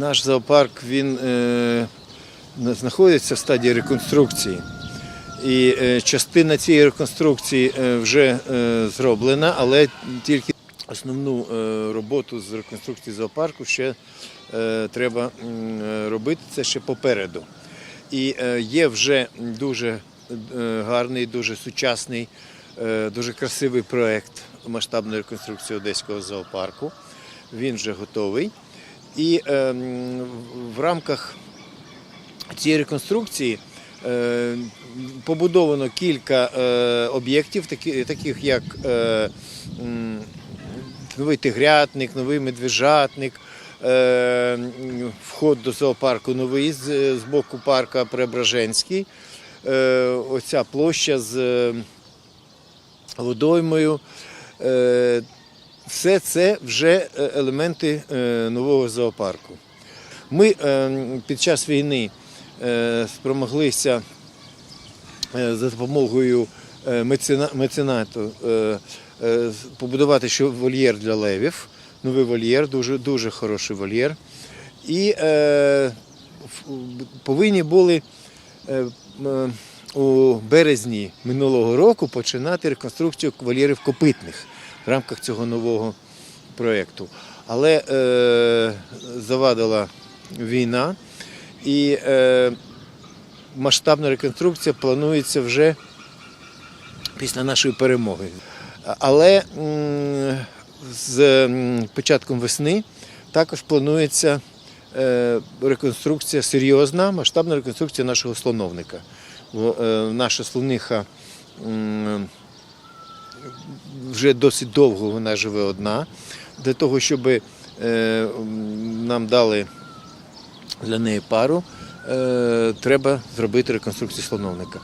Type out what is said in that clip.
Наш зоопарк він е, знаходиться в стадії реконструкції. І е, частина цієї реконструкції е, вже е, зроблена, але тільки основну роботу з реконструкції зоопарку ще треба робити це ще попереду. І є вже дуже гарний, дуже сучасний, дуже красивий проєкт масштабної реконструкції Одеського зоопарку. Він вже готовий. І е, в рамках цієї реконструкції е, побудовано кілька е, об'єктів, такі, таких як е, новий тигрятник, новий медвежатник, е, вход до зоопарку новий з, з боку парка Преображенський. Е, оця площа з е, водоймою. Е, все це вже е, елементи е, нового зоопарку. Ми е, під час війни спромоглися за допомогою меценату побудувати ще вольєр для левів. Новий вольєр, дуже, дуже хороший вольєр. І е, повинні були у березні минулого року починати реконструкцію вольєрів копитних в рамках цього нового проєкту. Але е, завадила війна і е, масштабна реконструкція планується вже після нашої перемоги. Але м, з початком весни також планується е, реконструкція серйозна, масштабна реконструкція нашого слоновника. Бо, е, Наша слониха м, вже досить довго вона живе одна. Для того, щоб е, нам дали для неї пару, е, треба зробити реконструкцію слоновника.